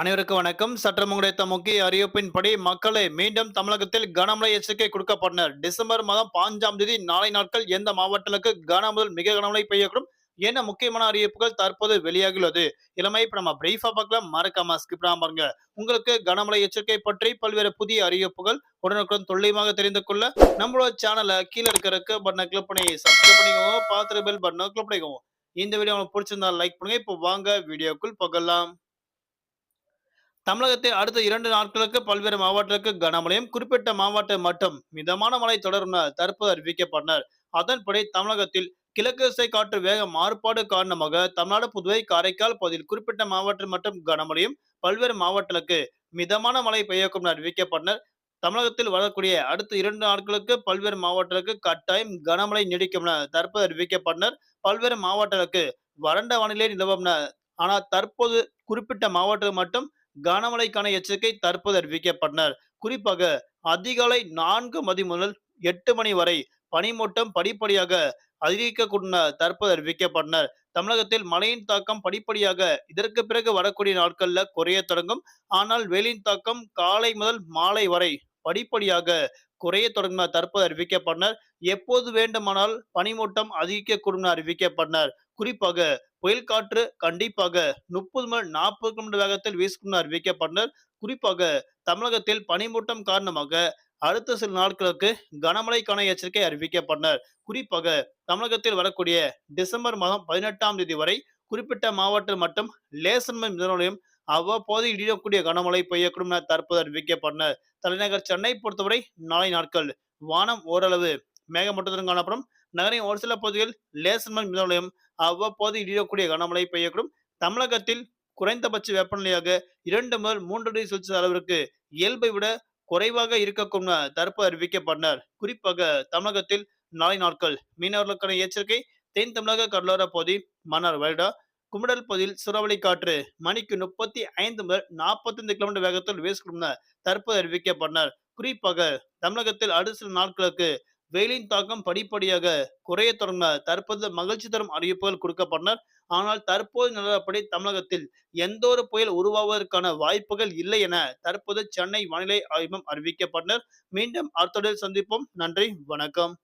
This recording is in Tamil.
அனைவருக்கும் வணக்கம். சற்றம் கிடைத்த முக்கிய அறிவிப்பின்படி மக்களை மீண்டும் தமிழகத்தில் கனமழை எச்சரிக்கை கொடுக்கப்பட்டனர். டிசம்பர் மாதம் பாஞ்சாம் தேதி நாளை நாட்கள் எந்த மாவட்டங்களுக்கு கன முதல் மிக கனமழை பெய்யக்கூடும் என்ன முக்கியமான அறிவிப்புகள் தற்போது வெளியாகியுள்ளது. இளமை இப்ப நம்ம பிரீஃபா பார்க்கலாம். மறக்காம ஸ்கிப் பாருங்க. உங்களுக்கு கனமழை எச்சரிக்கை பற்றி பல்வேறு புதிய அறிவிப்புகள் உடனுக்குடன் துல்லியமாக தெரிந்து கொள்ள நம்மளோட சேனலை கீழே இருக்கிற பட்டனை கிளிக் பண்ணி சப்ஸ்கிரைப் பண்ணிக்கோங்க. பார்த்துட்டு பெல் பட்டனை கிளிக் பண்ணிக்கோங்க. இந்த வீடியோ உங்களுக்கு பிடிச்சிருந்தா லைக் பண்ணுங்க. இப்போ வாங்க வீடியோக்குள் போகலாம். தமிழகத்தில் அடுத்த இரண்டு நாட்களுக்கு பல்வேறு மாவட்டங்களுக்கு கனமழையும் குறிப்பிட்ட மாவட்டம் மட்டும் மிதமான மழை தொடரும் தற்போது அறிவிக்கப்பட்டனர். அதன்படி தமிழகத்தில் கிழக்கு திசை காற்று வேக மாறுபாடு காரணமாக தமிழ்நாடு புதுவை காரைக்கால் பகுதியில் குறிப்பிட்ட மாவட்டம் மற்றும் கனமழையும் பல்வேறு மாவட்டங்களுக்கு மிதமான மழை பெய்யக்கும் என அறிவிக்கப்பட்டனர். தமிழகத்தில் வரக்கூடிய அடுத்த இரண்டு நாட்களுக்கு பல்வேறு மாவட்டங்களுக்கு கட்டாயம் கனமழை நீடிக்கும் என தற்போது அறிவிக்கப்பட்டனர். பல்வேறு மாவட்டங்களுக்கு வறண்ட வானிலை நிலவும் என ஆனால் தற்போது குறிப்பிட்ட மாவட்டம் மட்டும் கனமழைக்கான எச்சரிக்கை தற்போது அறிவிக்கப்பட்டனர். குறிப்பாக அதிகாலை நான்கு மதி முதல் எட்டு மணி வரை பனிமூட்டம் படிப்படியாக அதிகரிக்கக்கூடிய தற்போது அறிவிக்கப்பட்டனர். தமிழகத்தில் மழையின் தாக்கம் படிப்படியாக இதற்கு பிறகு வரக்கூடிய நாட்கள்ல குறைய தொடங்கும். ஆனால் வெயிலின் தாக்கம் காலை முதல் மாலை வரை படிப்படியாக குறைய தொடங்கினார் தற்போது அறிவிக்கப்பட்டனர் எப்போது வேண்டுமானால் பனிமூட்டம் அதிகரிக்கக்கூடும் என அறிவிக்கப்பட்டனர் குறிப்பாக புயல் காற்று கண்டிப்பாக முப்பது முதல் நாற்பது கிலோமீட்டர் வேகத்தில் வீசும் என அறிவிக்கப்பட்டனர் குறிப்பாக தமிழகத்தில் பனிமூட்டம் காரணமாக அடுத்த சில நாட்களுக்கு கனமழைக்கான எச்சரிக்கை அறிவிக்கப்பட்டனர் குறிப்பாக தமிழகத்தில் வரக்கூடிய டிசம்பர் மாதம் பதினெட்டாம் தேதி வரை குறிப்பிட்ட மாவட்டம் மற்றும் லேசன்மை மிதனோடையும் அவ்வப்போது இடியக்கூடிய கனமழை பெய்யக்கூடும் என தற்போது அறிவிக்கப்பட்டனர் தலைநகர் சென்னை பொறுத்தவரை நாளை நாட்கள் வானம் ஓரளவு மேகமூட்டத்துடன் காணப்படும். நகரின் ஒரு சில பகுதிகள் லேசன்மல் மிதமலையும் அவ்வப்போது இடியக்கூடிய கனமழை பெய்யக்கூடும். தமிழகத்தில் குறைந்தபட்ச வெப்பநிலையாக இரண்டு முதல் மூன்று டிகிரி செல்சியஸ் அளவிற்கு இயல்பை விட குறைவாக இருக்கக்கூடும் தற்போது அறிவிக்கப்பட்டனர் குறிப்பாக தமிழகத்தில் நாளை நாட்கள் மீனவர்களுக்கான எச்சரிக்கை தென் தமிழக கடலோர பகுதி மன்னார் வருடா குமிடல் பகுதியில் சுறாவளி காற்று மணிக்கு முப்பத்தி ஐந்து முதல் நாற்பத்தைந்து கிலோமீட்டர் வேகத்தில் வீசக்கூடும் என தற்போது அறிவிக்கப்பட்டனர். குறிப்பாக தமிழகத்தில் அடுத்த சில நாட்களுக்கு வெயிலின் தாக்கம் படிப்படியாக குறைய தொடங்க தற்போது மகிழ்ச்சி தரும் அறிவிப்புகள் கொடுக்கப்பட்டனர். ஆனால் தற்போது நிலவரப்படி தமிழகத்தில் எந்த ஒரு புயல் உருவாவதற்கான வாய்ப்புகள் இல்லை என தற்போது சென்னை வானிலை ஆய்வம் அறிவிக்கப்பட்டனர். மீண்டும் அடுத்த சந்திப்போம். நன்றி வணக்கம்.